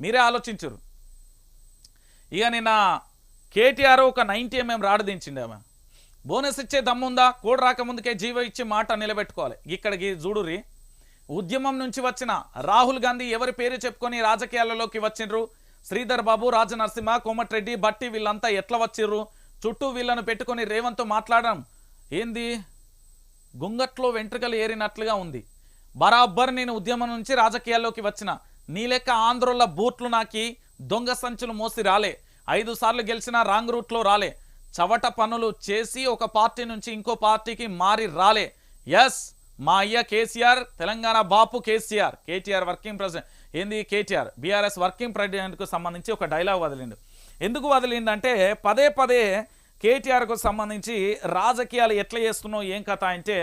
మీరే ఆలోచించరు. ఇక నిన్న కేటీఆర్ ఒక నైంటీ ఎంఎం రాడు ఆమె. బోనస్ ఇచ్చే దమ్ముందా? కోడ్ రాకముందుకే జీవ ఇచ్చి మాట నిలబెట్టుకోవాలి. ఇక్కడికి చూడురి ఉద్యమం నుంచి వచ్చిన రాహుల్ గాంధీ ఎవరి పేరు చెప్పుకొని రాజకీయాలలోకి వచ్చిండ్రు? శ్రీధర్ బాబు రాజనరసింహ కోమటిరెడ్డి బట్టి వీళ్ళంతా ఎట్లా వచ్చిర్రు? చుట్టూ వీళ్ళను పెట్టుకొని రేవంత్ మాట్లాడడం ఏంది? గుంగట్లో వెంట్రుకలు ఏరినట్లుగా ఉంది. బరాబర్ నేను ఉద్యమం నుంచి రాజకీయాల్లోకి వచ్చిన నీ లెక్క ఆంధ్రుల బూట్లు నాకి దొంగ సంచులు మోసి రాలే. ఐదు సార్లు గెలిచిన రాంగ్ రూట్లో రాలే. చవట పనులు చేసి ఒక పార్టీ నుంచి ఇంకో పార్టీకి మారి రాలే. ఎస్ మా అయ్య కేసీఆర్ తెలంగాణ బాపు కేసీఆర్ కేటీఆర్ వర్కింగ్ ప్రెసిడెంట్. ఏంది కేటీఆర్? బీఆర్ఎస్ వర్కింగ్ ప్రెసిడెంట్కు సంబంధించి ఒక డైలాగ్ వదిలిండు. ఎందుకు వదిలిందంటే పదే పదే కేటీఆర్కు సంబంధించి రాజకీయాలు ఎట్లా చేస్తున్నావు ఏం కథ అంటే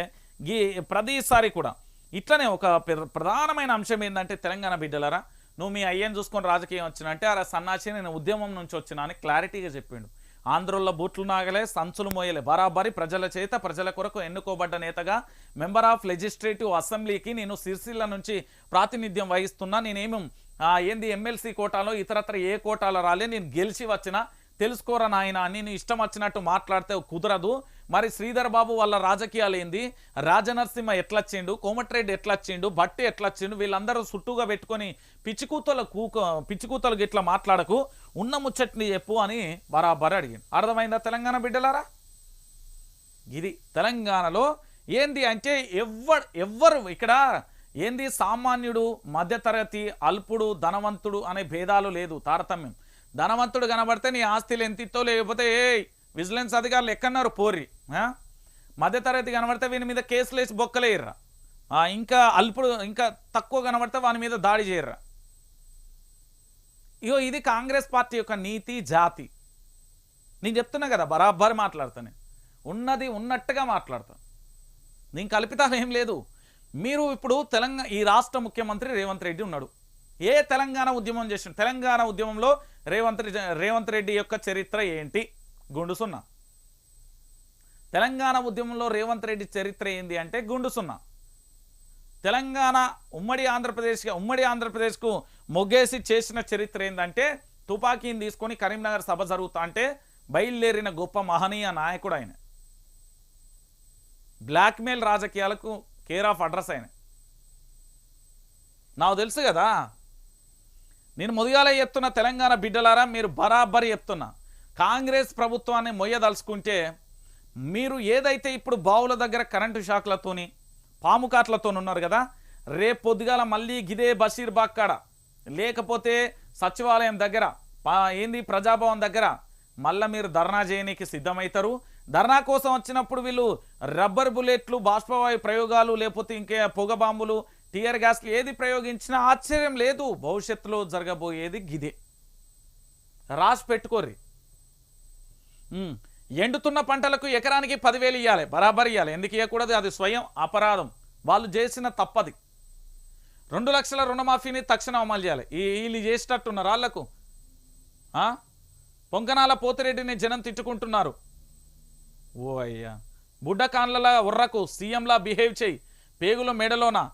ఈ ప్రతిసారి కూడా ఇట్లనే ఒక ప్ర- ప్రధానమైన అంశం ఏంటంటే తెలంగాణ బిడ్డలరా నువ్వు మీ అయ్యని చూసుకొని రాజకీయం వచ్చినంటే అలా సన్నాసి నేను ఉద్యమం నుంచి వచ్చినా అని క్లారిటీగా చెప్పిండు. ఆంధ్రుల బూట్లు నాగలే సంచులు మోయలే. బరాబరి ప్రజల చేత ప్రజల కొరకు ఎన్నుకోబడ్డ నేతగా మెంబర్ ఆఫ్ లెజిస్లేటివ్ అసెంబ్లీకి నేను సిరిసిల్ల నుంచి ప్రాతినిధ్యం వహిస్తున్నా. నేనేమో ఏంది ఎమ్మెల్సీ కోటాలో ఇతరత్ర ఏ కోటాలో రాలే. నేను గెలిచి వచ్చిన తెలుసుకోరా నాయన నేను ఇష్టం వచ్చినట్టు మాట్లాడితే కుదరదు. మరి శ్రీధర్ బాబు వాళ్ళ రాజకీయాలు ఏంది? రాజనరసింహ ఎట్లొచ్చిండు? కోమటిరెడ్డి ఎట్లొచ్చిండు? భట్టి ఎట్లొచ్చిండు? వీళ్ళందరూ చుట్టూగా పెట్టుకొని పిచ్చికూతల కూక పిచ్చికూతలు గిట్లా మాట్లాడకు ఉన్న ముచ్చట్ని చెప్పు అని బరాబర్ అడిగింది అర్థమైందా తెలంగాణ బిడ్డలారా? ఇది తెలంగాణలో ఏంది అంటే ఎవ్వరు ఎవ్వరు ఇక్కడ ఏంది సామాన్యుడు మధ్యతరగతి అల్పుడు ధనవంతుడు అనే భేదాలు లేదు తారతమ్యం. ధనవంతుడు కనబడితే నీ ఆస్తులు ఎంత లేకపోతే ఏ విజిలెన్స్ అధికారులు ఎక్కన్నారు పోర్రి. మధ్యతరగతి కనబడితే వీని మీద కేసులు వేసి బొక్కలేయర్రా ఇంకా అల్పుడు ఇంకా తక్కువ కనబడితే వాని మీద దాడి చేయర్రా. ఇగో ఇది కాంగ్రెస్ పార్టీ యొక్క నీతి జాతి. నేను చెప్తున్నా కదా బరాబర్ మాట్లాడతాను ఉన్నది ఉన్నట్టుగా మాట్లాడతాను నేను కల్పితాలు ఏం లేదు. మీరు ఇప్పుడు తెలంగాణ ఈ రాష్ట్ర ముఖ్యమంత్రి రేవంత్ రెడ్డి ఉన్నాడు. ఏ తెలంగాణ ఉద్యమం చేసిన తెలంగాణ ఉద్యమంలో రేవంత్ రేవంత్ రెడ్డి యొక్క చరిత్ర ఏంటి? గుండు సున్నా. తెలంగాణ ఉద్యమంలో రేవంత్ రెడ్డి చరిత్ర ఏంది అంటే గుండు సున్నా. తెలంగాణ ఉమ్మడి ఆంధ్రప్రదేశ్కి ఉమ్మడి ఆంధ్రప్రదేశ్కు మొగ్గేసి చేసిన చరిత్ర ఏంటంటే తుపాకీని తీసుకొని కరీంనగర్ సభ జరుగుతా అంటే బయలుదేరిన గొప్ప మహనీయ నాయకుడు ఆయన. బ్లాక్మెయిల్ రాజకీయాలకు కేర్ ఆఫ్ అడ్రస్ ఆయన. నాకు తెలుసు కదా నేను ముదిగాల చెప్తున్న తెలంగాణ బిడ్డలారా మీరు బరాబరి చెప్తున్నా. కాంగ్రెస్ ప్రభుత్వాన్ని మొయ్యదలుచుకుంటే మీరు ఏదైతే ఇప్పుడు బావుల దగ్గర కరెంటు షాక్లతోని పాము ఉన్నారు కదా రేపు పొద్దుగాల మళ్ళీ గిదే బషీర్ బాక్కాడ లేకపోతే సచివాలయం దగ్గర ఏంది ప్రజాభవన్ దగ్గర మళ్ళీ మీరు ధర్నా చేయనీకి సిద్ధమవుతారు ధర్నా కోసం వచ్చినప్పుడు వీళ్ళు రబ్బర్ బుల్లెట్లు బాష్పవాయు ప్రయోగాలు లేకపోతే ఇంకే పొగ బాంబులు టియర్ గ్యాస్లు ఏది ప్రయోగించినా ఆశ్చర్యం లేదు. భవిష్యత్తులో జరగబోయేది గిదే. రాసి పెట్టుకోర్రి. ఎండుతున్న పంటలకు ఎకరానికి పదివేలు ఇవ్వాలి బరాబర్ ఇవ్వాలి ఎందుకు ఇవ్వకూడదు అది స్వయం అపరాధం. వాళ్ళు చేసిన తప్పది. రెండు లక్షల రుణమాఫీని తక్షణం అమలు చేయాలి. ఈ వీళ్ళు చేసేటట్టున్నారు వాళ్ళకు ఆ? పొంకనాల పోతిరెడ్డిని జనం తిట్టుకుంటున్నారు. ఓ అయ్యా. బుడ్డ కాన్లల ఉర్రకు సీఎంలా బిహేవ్ చేయి. పేగుల మెడలోన.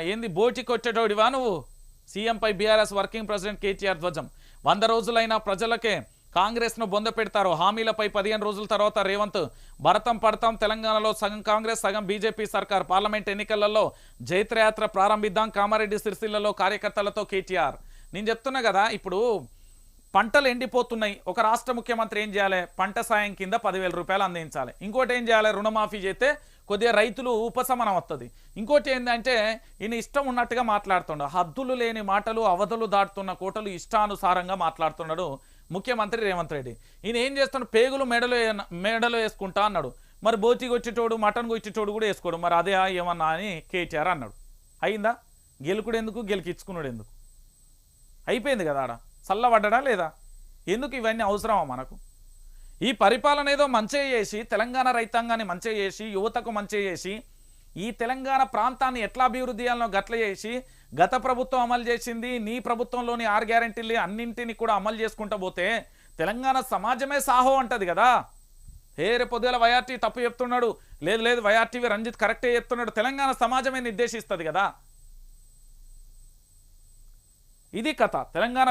ఏంది బోటి కొట్టేటోడివా నువ్వు? సీఎంపై బీఆర్ఎస్ వర్కింగ్ ప్రెసిడెంట్ కేటీఆర్ ధ్వజం. వంద రోజులైన ప్రజలకే కాంగ్రెస్ను బొంద పెడతారు. హామీలపై పదిహేను రోజుల తర్వాత రేవంత్ భరతం పడతాం తెలంగాణలో సగం కాంగ్రెస్ సగం బీజేపీ సర్కార్. పార్లమెంట్ ఎన్నికలలో జైత్రయాత్ర ప్రారంభిద్దాం కామారెడ్డి సిరిసిల్లలో కార్యకర్తలతో కేటీఆర్. నేను చెప్తున్నా కదా ఇప్పుడు పంటలు ఎండిపోతున్నాయి. ఒక రాష్ట్ర ముఖ్యమంత్రి ఏం చేయాలి? పంట సాయం కింద పదివేల రూపాయలు అందించాలి. ఇంకోటి ఏం చేయాలి? రుణమాఫీ చేస్తే కొద్దిగా రైతులు ఉపశమనం వస్తుంది ఇంకోటి ఏంటంటే ఈయన ఇష్టం ఉన్నట్టుగా మాట్లాడుతుండ. హద్దులు లేని మాటలు అవధులు దాటుతున్న కోటలు ఇష్టానుసారంగా మాట్లాడుతున్నాడు ముఖ్యమంత్రి రేవంత్ రెడ్డి. ఈయన ఏం చేస్తాడు? పేగులు మెడలో మెడలో వేసుకుంటా అన్నాడు. మరి బోచి కొచ్చేటోడు మటన్ కొచ్చేటోడు కూడా వేసుకోడు. మరి అదే ఏమన్నా అని కేటీఆర్ అన్నాడు. అయిందా? గెలుకుడు ఎందుకు? గెలికిచ్చుకున్నాడు ఎందుకు? అయిపోయింది కదా ఆడ. చల్లబడ్డా లేదా? ఎందుకు ఇవన్నీ అవసరమా మనకు? ఈ పరిపాలన ఏదో మంచిగా చేసి తెలంగాణ రైతాంగాన్ని మంచిగా చేసి యువతకు మంచిగా చేసి ఈ తెలంగాణ ప్రాంతాన్ని ఎట్లా అభివృద్ధి చేయాలనో గట్ల చేసి గత ప్రభుత్వం అమలు చేసింది నీ ప్రభుత్వంలోని ఆరు గ్యారంటీలు అన్నింటినీ కూడా అమలు చేసుకుంటూ పోతే తెలంగాణ సమాజమే సాహో అంటది కదా. ఏ రేపు పొద్దుగల వైఆర్టీ తప్పు చెప్తున్నాడు లేదు లేదు వైఆర్టీవీ రంజిత్ కరెక్టే చెప్తున్నాడు తెలంగాణ సమాజమే నిర్దేశిస్తుంది కదా. ఇది కథ. తెలంగాణ